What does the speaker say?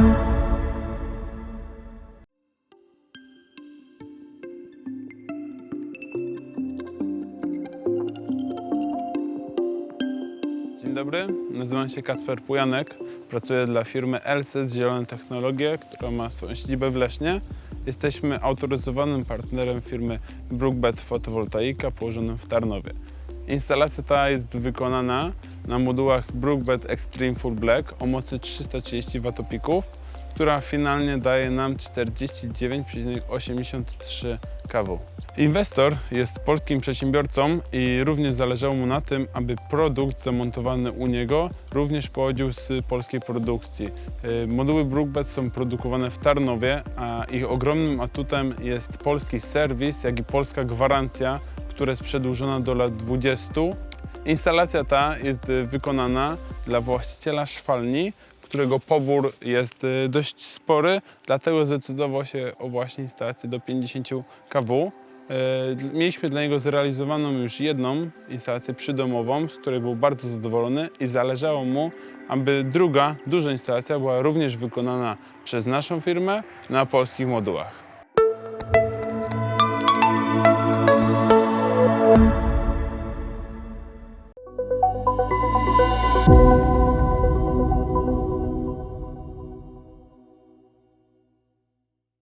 Dzień dobry, nazywam się Kacper Pujanek. Pracuję dla firmy Elset Zielone Technologie, która ma swoją siedzibę w Lesznie. Jesteśmy autoryzowanym partnerem firmy Brookbed Fotowoltaika położonym w Tarnowie. Instalacja ta jest wykonana na modułach Brookbet Extreme Full Black o mocy 330 watopików, która finalnie daje nam 49,83 kW. Inwestor jest polskim przedsiębiorcą i również zależało mu na tym, aby produkt zamontowany u niego również pochodził z polskiej produkcji. Y, Moduły Brookbet są produkowane w Tarnowie, a ich ogromnym atutem jest polski serwis, jak i polska gwarancja, która jest przedłużona do lat 20. Instalacja ta jest y, wykonana dla właściciela szwalni, którego pobór jest y, dość spory, dlatego zdecydował się o właśnie instalację do 50 kW. Dl- Mieliśmy dla niego zrealizowaną już jedną instalację przydomową, z której był bardzo zadowolony i zależało mu, aby druga, duża instalacja była również wykonana przez naszą firmę na polskich modułach. Música